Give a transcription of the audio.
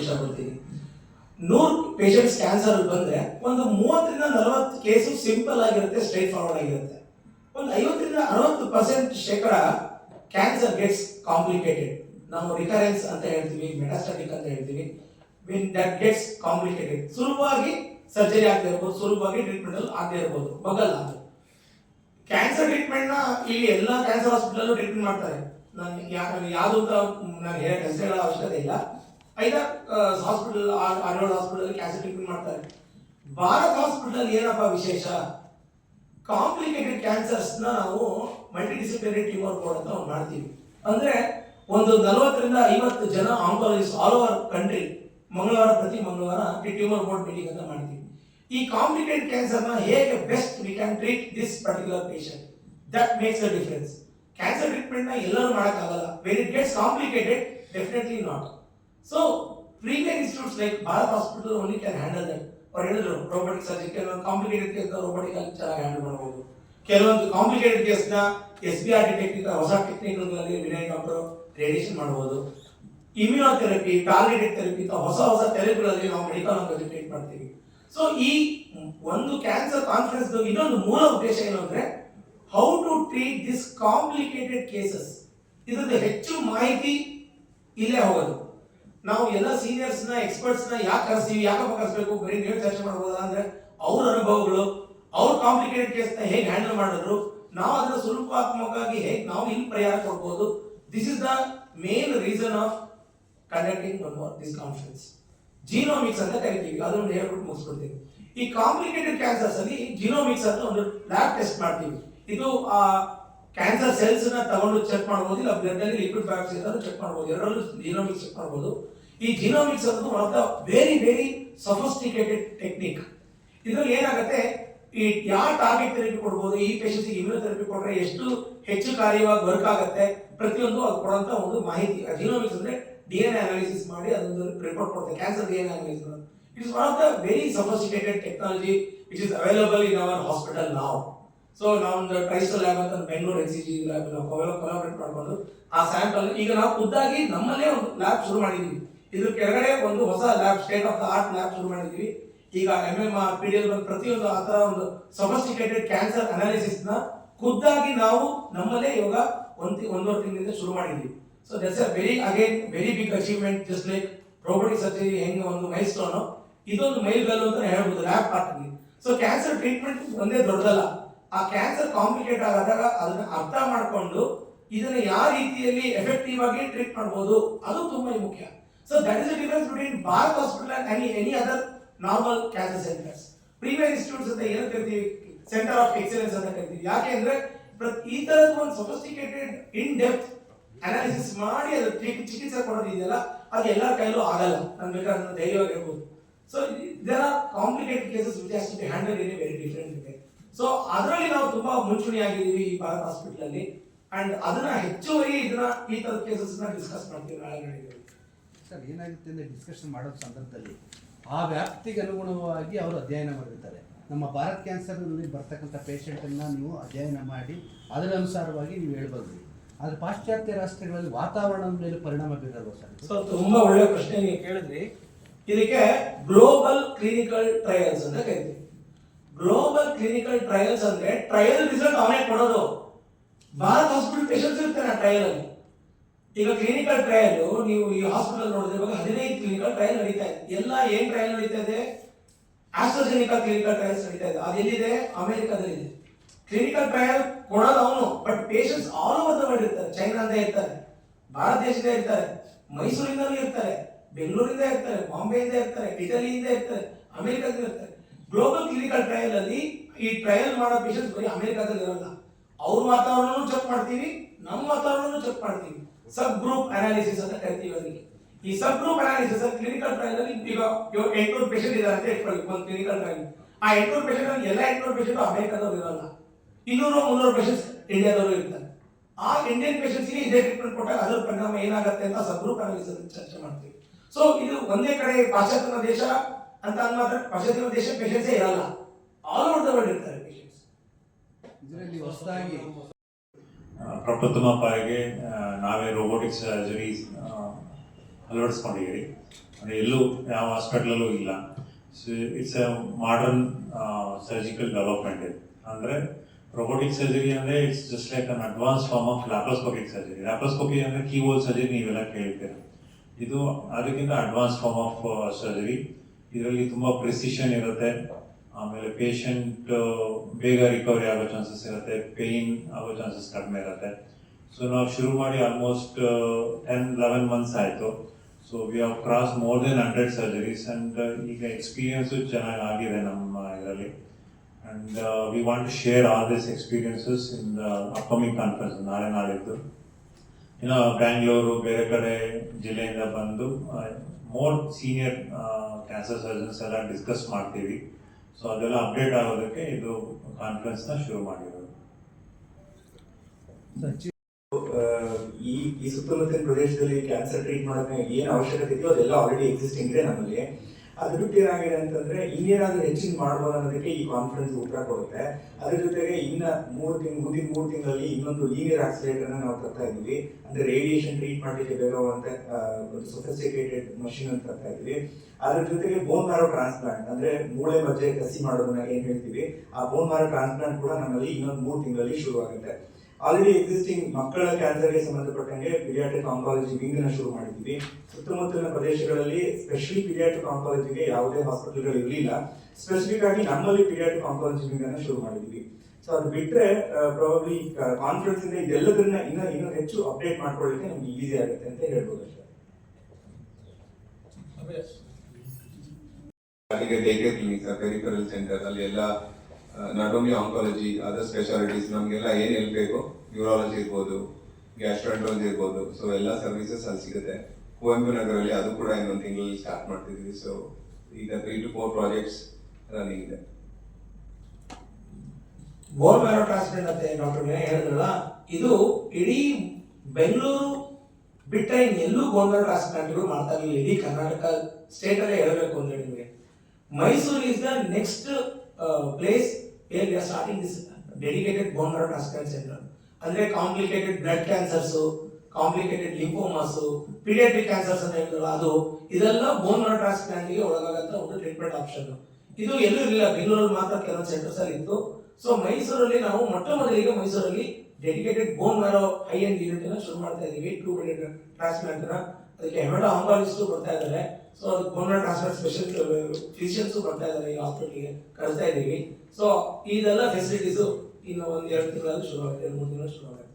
ಇಷ್ಟಪಡ್ತೀನಿ ನೂರು patients cancer ಬಂದರೆ ಒಂದು ಮೂವತ್ತರಿಂದ ನಲವತ್ತು ಕೇಸು ಸಿಂಪಲ್ ಆಗಿರುತ್ತೆ ಸ್ಟ್ರೈಟ್ ಫಾರ್ವರ್ಡ್ ಆಗಿರುತ್ತೆ. ಒಂದು ಐವತ್ತರಿಂದ ಅರವತ್ತು ಪರ್ಸೆಂಟ್ ಶೇಕಡ ಕ್ಯಾನ್ಸರ್ ಗೆಟ್ಸ್ ಕಾಂಪ್ಲಿಕೇಟೆಡ್ ನಾವು ರಿಕರೆನ್ಸ್ ಅಂತ ಹೇಳ್ತೀವಿ ಮೆಟಾಸ್ಟಾಟಿಕ್ ಅಂತ ಹೇಳ್ತೀವಿ. ದಟ್ ಗೆಟ್ಸ್ ಕಾಂಪ್ಲಿಕೇಟೆಡ್ ಸುಲಭವಾಗಿ ಸರ್ಜರಿ ಆಗದೆ ಇರ್ಬೋದು, ಸುಲಭವಾಗಿ ಟ್ರೀಟ್ಮೆಂಟ್ ಅಲ್ಲಿ ಆಗದೆ ಇರ್ಬೋದು ಬಗಲ್ಲ ಅದು. ಕ್ಯಾನ್ಸರ್ ಟ್ರೀಟ್ಮೆಂಟ್ನ ಇಲ್ಲಿ ಎಲ್ಲ ಕ್ಯಾನ್ಸರ್ ಹಾಸ್ಪಿಟಲ್ ಟ್ರೀಟ್ಮೆಂಟ್ ಮಾಡ್ತಾರೆ. ನಾನು ಯಾವುದು ಅಂತ ನಾನು ಹೇಳೋ ಅವಶ್ಯಕತೆ ಇಲ್ಲ. ಐದಾರು ಹಾಸ್ಪಿಟಲ್ ಆರ್ನೋಡ್ ಹಾಸ್ಪಿಟಲ್ ಕ್ಯಾನ್ಸರ್ ಟ್ರೀಟ್ಮೆಂಟ್ ಮಾಡ್ತಾರೆ. ಭಾರತ್ ಹಾಸ್ಪಿಟಲ್ ಏನಪ್ಪ ವಿಶೇಷ? ಕಾಂಪ್ಲಿಕೇಟೆಡ್ ಕ್ಯಾನ್ಸರ್ಸ್ನ ನಾವು ಮಲ್ಟಿ ಡಿಸಿಪ್ಲಿನರಿ ಟ್ಯೂಮರ್ ಬೋರ್ಡ್ ಅಂತ ನಾವು ಮಾಡ್ತೀವಿ. ಅಂದ್ರೆ ಒಂದು ನಲವತ್ತರಿಂದ ಐವತ್ತು ಜನ ಆಂಕಾಲಜಿಸ್ಟ್ ಆಲ್ ಓವರ್ ಕಂಟ್ರಿ ಮಂಗಳವಾರ ಪ್ರತಿ ಮಂಗಳವಾರ ಈ ಟ್ಯೂಮರ್ ಬೋರ್ಡ್ ಮೀಟಿಂಗ್ ಅಂತ ಮಾಡ್ತೀವಿ. ಈ ಕಾಂಪ್ಲಿಕೇಟೆಡ್ ಕ್ಯಾನ್ಸರ್ನ ಹೇಗೆ best we can treat this particular patient that makes a difference cancer ಟ್ರೀಟ್ಮೆಂಟ್ನ ಎಲ್ಲರೂ ಮಾಡೋಕ್ಕಾಗಲ್ಲ. Very it gets complicated definitely not so premier institutes like Bharat hospital only can handle that ಅವ್ರು ಹೇಳಿದ್ರು robotic surgery ಕೆಲವೊಂದು complicated case robotic ಅಲ್ಲಿ ಚೆನ್ನಾಗಿ handle ಮಾಡ್ಬೋದು. ಕೆಲವೊಂದು complicated ಕೇಸ್ನ S B R T technique ಹೊಸ ಟೆಕ್ನಿಕ್ಗಳಲ್ಲಿ ವಿನಯ್ ಡಾಕ್ಟರ್ ರೇಡಿಯೇಷನ್ ಮಾಡ್ಬೋದು. ಇಮ್ಯುನೋಥೆರಪಿ ಟಾರ್ಗೆಟೆಡ್ ಥೆರಪಿ ಹೊಸ ಹೊಸ ಥೆರಪಿಗಳಲ್ಲಿ ನಾವು ಮೆಡಿಕಲ್ ಆಂಕಾಲಜಿ ಟ್ರೀಟ್ ಮಾಡ್ತೀವಿ. ಸೊ ಈ ಒಂದು ಕ್ಯಾನ್ಸರ್ ಕಾನ್ಫರೆನ್ಸ್ ಇನ್ನೊಂದು ಮೂಲ ಉದ್ದೇಶ ಏನು ಅಂದ್ರೆ how to treat this complicated cases ಇದ್ರದ್ದು ಹೆಚ್ಚು ಮಾಹಿತಿ ಇಲ್ಲೇ ಹೋಗೋದು. ನಾವು ಎಲ್ಲ ಸೀನಿಯರ್ಸ್ನ ಎಕ್ಸ್ಪರ್ಟ್ಸ್ನ ಯಾಕೆ ಕರೆಸ್ತೀವಿ, ಯಾಕಪ್ಪ ಕರೆಸ್ಬೇಕು? ಬರೀ ನೀವು ಚರ್ಚೆ ಮಾಡ್ಬೋದಲ್ಲ ಅಂದ್ರೆ ಅವ್ರ ಅನುಭವಗಳು, ಅವ್ರ ಕಾಂಪ್ಲಿಕೇಟೆಡ್ ಕೇಸ್ನ ಹೇಗೆ ಹ್ಯಾಂಡಲ್ ಮಾಡಿದ್ರು, ನಾವು ಅದನ್ನ ಸುಲಭಾತ್ಮಕವಾಗಿ ಹೇಗೆ ನಾವು ಇಲ್ಲಿ ಪರಿಹಾರ ಕೊಡ್ಬೋದು. This is the main reason of conducting one more this conference genomics ಅಂತ ಕರಿತೀವಿ ಅದನ್ನು ಹೇಳ್ಬಿಟ್ಟು ಮುಗಿಸ್ಬಿಡ್ತೀವಿ ಈ ಕಾಂಪ್ಲಿಕೇಟೆಡ್ ಕ್ಯಾನ್ಸರ್ಸ್ ಅಲ್ಲಿ ಜೀನೋಮಿಕ್ಸ್ ಅಂತ ಒಂದು ಲ್ಯಾಬ್ ಟೆಸ್ಟ್ ಮಾಡ್ತೀವಿ. ಇದು, ಆ ಕ್ಯಾನ್ಸರ್ ಸೆಲ್ಸ್ನ ತಗೊಂಡು ಚೆಕ್ ಮಾಡಬಹುದು ಇಲ್ಲ ಬ್ಲಡ್ ಅಲ್ಲಿ ಲಿಕ್ವಿಡ್ ಬಯಾಪ್ಸಿ ಚೆಕ್ ಮಾಡಬಹುದು ಎರಡರಲ್ಲೂ ಜೀನೋಮಿಕ್ಸ್ ಚೆಕ್ ಮಾಡಬಹುದು ಈ ಜಿನೋಮಿಕ್ಸ್ ಅನ್ನೋದು one of the very very sophisticated technique ಇದ್ರಲ್ಲಿ ಏನಾಗುತ್ತೆ? ಈ ಯಾವ ಟಾರ್ಗೆಟ್ ಥೆರಪಿ ಕೊಡ್ಬೋದು? ಈ ಪೇಷಂಟ್ಸ್ ಇಮ್ಯುನೋಥೆರಪಿ ಕೊಟ್ಟರೆ ಎಷ್ಟು ಹೆಚ್ಚು ಕಾರ್ಯವಾಗಿ ವರ್ಕ್ ಆಗುತ್ತೆ? ಪ್ರತಿಯೊಂದು ಅದು ಕೊಡುವಂತ ಒಂದು ಮಾಹಿತಿ. ಜಿನೋಮಿಕ್ಸ್ ಅಂದ್ರೆ ಡಿ ಎನ್ ಅನಾಲಿಸಿಸ್ ಮಾಡಿ ಅದೊಂದು ರಿಪೋರ್ಟ್ ಕೊಡ್ತಾರೆ cancer D N analysis it's one of the very sophisticated technology which is available in our hospital ನಾವು ಸೊ ನಾವೊಂದು ಟ್ರೈಸ್ಟಲ್ ಲ್ಯಾಬ್ ಅಂತ Bengaluru N C G lab ನಾವು ಕೊಲಾಬ್ರೇಟ್ ಆ ಸ್ಯಾಂಪಲ್ ಈಗ ನಾವು ಖುದ್ದಾಗಿ ನಮ್ಮಲ್ಲೇ ಒಂದು ಲ್ಯಾಬ್ ಶುರು ಮಾಡಿದ್ದೀವಿ ಇದ್ರ ಕೆಳಗಡೆ ಒಂದು ಹೊಸ lab state of the art lab ಶುರು ಮಾಡಿದ್ವಿ. ಈಗ M M R P D L ಪ್ರತಿಯೊಂದು ಆ ಥರ ಒಂದು ಸಫಿಸ್ಟಿಕೇಟೆಡ್ ಕ್ಯಾನ್ಸರ್ ಅನಾಲಿಸಿಸ್ನ ಖುದ್ದಾಗಿ ನಾವು ನಮ್ಮಲ್ಲೇ ಇವಾಗ ಒಂದು ಒಂದೂವರೆ ತಿಂಗಳಿಂದ ಶುರು ಮಾಡಿದ್ವಿ. So that's a very again very big achievement just like robotic surgery ಹೆಂಗೆ ಒಂದು ಮೈಲ್ ಸ್ಟೋನ್ ಇದೊಂದು ಮೈಲ್ಗಲ್ಲು ಅಂತ ಹೇಳ್ಬೋದು ಲ್ಯಾಬ್ ಪಾರ್ಟ್ನಲ್ಲಿ ಸೊ ಕ್ಯಾನ್ಸರ್ ಟ್ರೀಟ್ಮೆಂಟ್ ಒಂದೇ ದೊಡ್ಡದಲ್ಲ. ಆ ಕ್ಯಾನ್ಸರ್ ಕಾಂಪ್ಲಿಕೇಟ್ ಆದಾಗ ಅದನ್ನ ಅರ್ಥ ಮಾಡಿಕೊಂಡು ಇದನ್ನ ಯಾವ ರೀತಿಯಲ್ಲಿ ಎಫೆಕ್ಟಿವ್ ಆಗಿ ಟ್ರೀಟ್ ಮಾಡ್ಬೋದು, ಅದು ತುಂಬಾ ಮುಖ್ಯ. So that is difference between Bharat hospital and any any other normal cancer centres premier institutes ಅಂತ ಏನು ಕರಿತೀವಿ ಸೆಂಟರ್ ಆಫ್ ಎಕ್ಸಲೆನ್ಸ್ ಅಂತ ಕರಿತೀವಿ. ಯಾಕೆ ಅಂದ್ರೆ ಈ ತರದ ಒಂದು ಸೊಫಿಸ್ಟಿಕೇಟೆಡ್ ಇನ್ ಡೆಪ್ತ್ ಅನಾಲಿಸಿಸ್ ಮಾಡಿ ಅದು ಚಿಕಿತ್ಸೆ ಕೊಡೋದು ಇದೆಯಲ್ಲ, ಅದು ಎಲ್ಲರ ಕೈಲೂ ಆಗಲ್ಲ. ನಾನು ಬೇಕಾದ್ರೆ ಧೈರ್ಯವಾಗಿ ಹೇಳ್ಬೋದು. So there are complicated cases which has to be handle in very different way so ಅದರಲ್ಲಿ ನಾವು ತುಂಬಾ ಮುಂಚೂಣಿಯಾಗಿದ್ದೀವಿ ಈ ಭಾರತ್ ಹಾಸ್ಪಿಟಲ್ ಅಲ್ಲಿ. ಅಂಡ್ ಅದನ್ನ ಹೆಚ್ಚುವರಿ ಇದನ್ನ ಈ ತರದ ಕೇಸಸ್ ಡಿಸ್ಕಸ್ ಮಾಡ್ತೀವಿ ನಾಳೆ ನಡೆಯುತ್ತೆ. ಸರ್ ಏನಾಗುತ್ತೆ ಅಂದರೆ ಡಿಸ್ಕಷನ್ ಮಾಡೋ ಸಂದರ್ಭದಲ್ಲಿ ಆ ವ್ಯಾಪ್ತಿಗೆ ಅನುಗುಣವಾಗಿ ಅವರು ಅಧ್ಯಯನ ಮಾಡಿರ್ತಾರೆ. ನಮ್ಮ ಭಾರತ್ ಕ್ಯಾನ್ಸರ್ನಲ್ಲಿ ಬರ್ತಕ್ಕಂಥ ಪೇಷೆಂಟನ್ನು ನೀವು ಅಧ್ಯಯನ ಮಾಡಿ ಅದರ ಅನುಸಾರವಾಗಿ ನೀವು ಹೇಳ್ಬೋದು. ಆದರೆ ಪಾಶ್ಚಾತ್ಯ ರಾಷ್ಟ್ರಗಳಲ್ಲಿ ವಾತಾವರಣದ ಮೇಲೆ ಪರಿಣಾಮ ಬೀರಲ್ವ ಸರ್? ತುಂಬ ಒಳ್ಳೆಯ ಪ್ರಶ್ನೆ ನೀವು ಕೇಳಿದ್ರಿ. ಇದಕ್ಕೆ ಗ್ಲೋಬಲ್ ಕ್ಲಿನಿಕಲ್ ಟ್ರಯಲ್ಸ್ ಅಂತ ಕರಿತೀವಿ. ಗ್ಲೋಬಲ್ ಕ್ಲಿನಿಕಲ್ ಟ್ರಯಲ್ಸ್ ಅಂದ್ರೆ ಟ್ರಯಲ್ ರಿಸಲ್ಟ್ ಅವನೇ ಕೊಡೋದು. ಭಾರತ್ ಹಾಸ್ಪಿಟಲ್ ಪೇಷಂಟ್ಸ್ ಇರ್ತಾರೆ ಆ ಟ್ರಯಲ್ ಅಲ್ಲಿ. ಈಗ ಕ್ಲಿನಿಕಲ್ ಟ್ರಯಲ್ ನೀವು ಈ ಹಾಸ್ಪಿಟಲ್ ನೋಡಿದ್ರೆ ಇವಾಗ ಹದಿನೈದು ಕ್ಲಿನಿಕಲ್ ಟ್ರಯಲ್ ನಡೀತಾ ಇದೆ. ಎಲ್ಲ ಏನ್ ಟ್ರಯಲ್ ನಡೀತಾ ಇದೆ? ಆಸ್ಟ್ರೋಜೆನಿಕಾ ಕ್ಲಿನಿಕಲ್ ಟ್ರಯಲ್ಸ್ ನಡೀತಾ ಇದೆ. ಅದು ಎಲ್ಲಿದೆ? ಅಮೆರಿಕಾದಲ್ಲಿದೆ. ಕ್ಲಿನಿಕಲ್ ಟ್ರಯಲ್ ಕೊಡೋದು ಅವನು but patients all over the world ಇರ್ತಾರೆ. ಚೈನಾದ ಇರ್ತಾರೆ, ಭಾರತ ದೇಶದ ಇರ್ತಾರೆ, ಮೈಸೂರಿಂದಲೂ ಇರ್ತಾರೆ, ಬೆಂಗಳೂರಿಂದ ಇರ್ತಾರೆ, ಬಾಂಬೆಯಿಂದ ಇರ್ತಾರೆ, ಇಟಲಿಯಿಂದ ಇರ್ತಾರೆ ಅಮೆರಿಕದಿಂದ ಇರ್ತಾರೆ. ಗ್ಲೋಬಲ್ ಕ್ಲಿನಿಕಲ್ ಟ್ರಯಲ್ ಅಲ್ಲಿ ಈ ಟ್ರಯಲ್ ಮಾಡೋ ಪೇಷಂಟ್ಸ್ ಬರೀ ಅಮೆರಿಕಾದಲ್ಲಿ ಇರಲ್ಲ ಅವ್ರ ವಾತಾವರಣನೂ ಚೆಕ್ ಮಾಡ್ತೀವಿ, ನಮ್ಮ ವಾತಾವರಣನೂ ಚೆಕ್ ಮಾಡ್ತೀವಿ. ಸಬ್ ಗ್ರೂಪ್ ಅನಾಲಿಸಿಸ್ ಅಂತ ಕರಿತೀವಿ ಅದಕ್ಕೆ. ಈ sub group analysis clinical trial ಅಲ್ಲಿ ಈಗ ಎಂಟ್ನೂರು ಪೇಷಂಟ್ ಇದ್ದಾರೆ ಅಂತ ಇಟ್ಕೊಳ್ಳಿ ಒಂದು ಕ್ಲಿನಿಕಲ್ ಟ್ರಯಲ್ ಆ ಎಂಟ್ನೂರು ಪೇಷಂಟ್ ಅಲ್ಲಿ ಎಲ್ಲ ಎಂಟ್ನೂರು ಪೇಷಂಟ್ ಅಮೆರಿಕಾದವ್ರು ಇರಲ್ಲ. ಇನ್ನೂರು ಮುನ್ನೂರು ಪೇಷಂಟ್ಸ್ ಇಂಡಿಯಾದವರು ಇರ್ತಾರೆ. ಆ ಇಂಡಿಯನ್ ಪೇಷಂಟ್ಸ್ಗೆ ಇದೇ ಟ್ರೀಟ್ಮೆಂಟ್ ಕೊಟ್ಟಾಗ ಅದರ ಪರಿಣಾಮ ಏನಾಗುತ್ತೆ ಅಂತ ಸಬ್ ಗ್ರೂಪ್ ಅನಾಲಿಸಿಸ್ ಚರ್ಚೆ ಮಾಡ್ತೀವಿ. ಸೊ ಇದು ಒಂದೇ ಕಡೆ ಪಾಶ್ಚಾತ್ಯ ದೇಶ ಅಂತ ಮಾತ್ರ ಪಾಶ್ಚಾತ್ಯ ದೇಶ ಪೇಷಂಟ್ಸೇ ಇರಲ್ಲ. ಆಲ್ ಓವರ್ ದ ವರ್ಲ್ಡ್ ಇರ್ತಾರೆ ಪೇಷಂಟ್ಸ್ ಇದರಲ್ಲಿ ಹೊಸದಾಗಿ ಪ್ರಪ್ರಥಮ ಪಾಯಿಗೆ ನಾವೇ ರೋಬೋಟಿಕ್ಸ್ ಸರ್ಜರಿ ಅಳವಡಿಸ್ಕೊಂಡಿದ್ದೀವಿ ಅಂದರೆ ಎಲ್ಲೂ ಯಾವ ಹಾಸ್ಪಿಟ್ಲಲ್ಲೂ ಇಲ್ಲ. So it's a modern surgical development ಇದು. ಅಂದರೆ ರೋಬೋಟಿಕ್ ಸರ್ಜರಿ ಅಂದರೆ it's just like an advance form of laparoscopic surgery laparoscopy ಅಂದರೆ ಕೀಬೋಲ್ ಸರ್ಜರಿ ನೀವೆಲ್ಲ ಕೇಳ್ತೀರಾ. ಇದು ಅದಕ್ಕಿಂತ ಅಡ್ವಾನ್ಸ್ ಫಾರ್ಮ್ ಆಫ್ ಸರ್ಜರಿ ಇದರಲ್ಲಿ ತುಂಬ ಪ್ರಿಸಿಷನ್ ಇರುತ್ತೆ. ಆಮೇಲೆ ಪೇಷಂಟ್ ಬೇಗ ರಿಕವರಿ ಆಗೋ ಚಾನ್ಸಸ್ ಇರುತ್ತೆ ಪೇಯ್ನ್ ಆಗೋ ಚಾನ್ಸಸ್ ಕಡಿಮೆ ಇರುತ್ತೆ. ಸೊ ನಾವು ಶುರು ಮಾಡಿ ಆಲ್ಮೋಸ್ಟ್ ಟೆನ್ ಲೆವೆನ್ ಮಂತ್ಸ್ ಆಯಿತು. So we have cross more than hundred surgeries and ಈಗ ಎಕ್ಸ್ಪೀರಿಯನ್ಸು ಚೆನ್ನಾಗಿ ಆಗಿದೆ ನಮ್ಮ ಇದರಲ್ಲಿ. And we want to share all this experiences in the upcoming conference ನಾಳೆ ನಾಳಿದ್ದು ಇನ್ನು ಬ್ಯಾಂಗ್ಳೂರು ಬೇರೆ ಕಡೆ ಜಿಲ್ಲೆಯಿಂದ ಬಂದು ಮೋರ್ ಸೀನಿಯರ್ ಕ್ಯಾನ್ಸರ್ ಸರ್ಜನ್ಸ್ ಎಲ್ಲ ಡಿಸ್ಕಸ್ ಮಾಡ್ತೀವಿ. ಸೊ ಅದೆಲ್ಲ ಅಪ್ಡೇಟ್ ಆಗೋದಕ್ಕೆ ಇದು ಕಾನ್ಫರೆನ್ಸ್ನ ಶುರು ಮಾಡಿರೋದು. ಆ, ಈ ಈ ಸುತ್ತಮುತ್ತಲಿನ ಪ್ರದೇಶದಲ್ಲಿ ಕ್ಯಾನ್ಸರ್ ಟ್ರೀಟ್ ಮಾಡೋದಕ್ಕೆ ಏನು ಅವಶ್ಯಕತೆ ಇತ್ತು ಅದೆಲ್ಲ ಆಲ್ರೆಡಿ ಎಕ್ಸಿಸ್ಟಿಂಗ್ ಇದೆ ನಮ್ಮಲ್ಲಿ. ಅದು ಬಿಟ್ಟು ಏನಾಗಿದೆ ಅಂತಂದ್ರೆ ಇನ್ನೇನಾದ್ರೂ ಹೆಚ್ಚಿನ ಮಾಡ್ಬೋದು ಅನ್ನೋದಕ್ಕೆ ಈ ಕಾನ್ಫರೆನ್ಸ್ ಉತ್ತರ ಕೊಡುತ್ತೆ. ಅದ್ರ ಜೊತೆಗೆ ಇನ್ನ ಮೂರು ತಿಂಗಳು ಮುಂದಿನ ಮೂರು ತಿಂಗಳಲ್ಲಿ ಇನ್ನೊಂದು ಲೀನಿಯರ್ ಆಕ್ಸಿಲೇಟರ್ ನಾವು ತರ್ತಾ ಇದೀವಿ ಅಂದ್ರೆ ರೇಡಿಯೇಷನ್ ಟ್ರೀಟ್ ಮಾಡಲಿಕ್ಕೆ ಬೇಕಾಗುವಂತ ಸೊಫಿಸ್ಟಿಕೇಟೆಡ್ ಮಷಿನ್ ಅಂತ ತರ್ತಾ ಇದೀವಿ ಅದ್ರ ಜೊತೆಗೆ ಬೋನ್ ಮಾರೋ ಟ್ರಾನ್ಸ್ಪ್ಲಾಂಟ್ ಅಂದ್ರೆ ಮೂಳೆ ಮಜ್ಜೆ ಕಸಿ ಮಾಡೋದನ್ನ ಏನ್ ಹೇಳ್ತೀವಿ, ಆ ಬೋನ್ ಮಾರೋ ಟ್ರಾನ್ಸ್ಪ್ಲಾಂಟ್ ಕೂಡ ನಮ್ಮಲ್ಲಿ ಇನ್ನೊಂದು ಮೂರು ತಿಂಗಳಲ್ಲಿ ಶುರು ಆಗುತ್ತೆ ಆಲ್ರೆಡಿ ಎಕ್ಸಿಸ್ಟಿಂಗ್ ಮಕ್ಕಳ ಕ್ಯಾನ್ಸರ್ಗೆ ಸಂಬಂಧಪಟ್ಟಂಗೆ ಪಿಡಿಯಾಟ್ರಿಕ್ ಆಂಕಾಲಜಿ ವಿಂಗ್ನ ಶುರು ಮಾಡಿದ್ವಿ ಸುತ್ತಮುತ್ತಲಿನ ಪ್ರದೇಶಗಳಲ್ಲಿ ಸ್ಪೆಷಲಿ ಪಿಡಿಯಾಟ್ರಿಕ್ ಆಂಕಾಲಜಿಗೆ ಯಾವುದೇ ಹಾಸ್ಪಿಟಲ್ಗಳು ಇರಲಿಲ್ಲ. ಸ್ಪೆಸಿಫಿಕ್ ಆಗಿ ನಮ್ಮಲ್ಲಿ ಪಿಡಿಯಾಟ್ರಿಕ್ ಆಂಕಾಲಜಿ ವಿಂಗ್ ಅನ್ನು ಶುರು ಮಾಡಿದ್ವಿ ಸೊ ಅದು ಬಿಟ್ಟರೆ ಪ್ರಾಬಬ್ಲಿ ಕಾನ್ಫರೆನ್ಸ್ ಇಂದ ಇದೆಲ್ಲದನ್ನ ಇನ್ನೂ ಇನ್ನೂ ಹೆಚ್ಚು ಅಪ್ಡೇಟ್ ಮಾಡ್ಕೊಳ್ಳಿಕ್ಕೆ ನಮ್ಗೆ ಈಸಿ ಆಗುತ್ತೆ ಅಂತ ಹೇಳ್ಬೋದು ಅಷ್ಟೇ. ಅಲ್ಲಿಗೆ day care clinic peripheral centre ಅಲ್ಲಿ ಎಲ್ಲ not only oncology other specialities ನಮಗೆಲ್ಲ ಏನು ಹೆಲ್ಪ್ ಬೇಕು? ನ್ಯೂರಾಲಜಿ ಇರ್ಬೋದು ಗ್ಯಾಸ್ಟ್ರಾಂಟ್ರಾಲಜಿ ಇರ್ಬೋದು ಸೊ ಎಲ್ಲ ಸರ್ವಿಸಸ್ ಅಲ್ಲಿ ಸಿಗುತ್ತೆ. ಕುವೆಂಪು ನಗರಲ್ಲಿ ಅದು ಕೂಡ ಇನ್ನೊಂದು ತಿಂಗಳಲ್ಲಿ ಸ್ಟಾರ್ಟ್ ಮಾಡ್ತಿದ್ವಿ ಸೊ ಈಗ three to four projects running ಇದೆ. ಬೋನ್ ಮ್ಯಾರೋ ಟ್ರಾನ್ಸ್ಪ್ಲಾಂಟ್ ಅಂತ ಡಾಕ್ಟರ್ ವಿನಯ್ ಹೇಳಿದ್ರಲ್ಲ, ಇದು ಇಡೀ ಬೆಂಗಳೂರು ಬಿಟ್ಟರೆ ಎಲ್ಲೂ ಬೋನ್ ಮ್ಯಾರೋ ಟ್ರಾನ್ಸ್ಪ್ಲಾಂಟ್ಗಳು ಮಾಡ್ತಾ ಇಡೀ ಕರ್ನಾಟಕ ಸ್ಟೇಟ್ ಅಲ್ಲೇ ಹೇಳಬೇಕು ಹೇಳಿ ನಿಮಗೆ. Mysuru is the next place where we are starting this dedicated bone marrow transplant centre ಅಂದ್ರೆ complicated blood cancers complicated lymphomas paediatric cancers ಅಂತ ಅದು ಇದೆಲ್ಲ ಬೋನ್ ಮ್ಯಾರೋ ಟ್ರಾನ್ಸ್ಪ್ಲಾಂಟ್ಗೆ ಒಳಗಾಗಂತ ಒಂದು ಟ್ರೀಟ್ಮೆಂಟ್ ಆಪ್ಷನ್ ಇದು ಎಲ್ಲೂ ಇರಲಿಲ್ಲ. ಬೆಂಗಳೂರಲ್ಲಿ ಮಾತ್ರ ಕೆಲವೊಂದು ಸೆಂಟರ್ಸ್ ಅಲ್ಲಿ ಇತ್ತು. ಸೊ ಮೈಸೂರಲ್ಲಿ ನಾವು ಮೊಟ್ಟ ಮೊದಲಿಗೆ ಮೈಸೂರಲ್ಲಿ dedicated bone marrow high end unit ಅನ್ನ ಶುರು ಮಾಡ್ತಾ ಇದ್ದೀವಿ ಟೂ ಬೆಡೆಡ್ ಟ್ರಾನ್ಸ್ಪ್ಲಾಂಟ್ ಅದಕ್ಕೆ ಹೆಮಟೋ ಆಂಕಾಲಜಿಸ್ಟು ಬರ್ತಾ ಇದ್ದಾರೆ. ಸೊ ಅದಕ್ಕೆ ಬೋನ್ ಟ್ರಾನ್ಸ್ಫರ್ ಸ್ಪೆಷಲ್ ಫಿಸಿಷಿಯನ್ಸು ಬರ್ತಾ ಇದ್ದಾರೆ ಈ ಹಾಸ್ಪಿಟಲ್ಗೆ ಕಳಿಸ್ತಾ ಇದೀವಿ. ಸೊ ಇದೆಲ್ಲ ಫೆಸಿಲಿಟೀಸು ಇನ್ನು ಒಂದು ಎರಡು ತಿಂಗಳಲ್ಲಿ ಶುರು ಆಗುತ್ತೆ ಎರಡು ಮೂರು ತಿಂಗಳು ಶುರು ಆಗುತ್ತೆ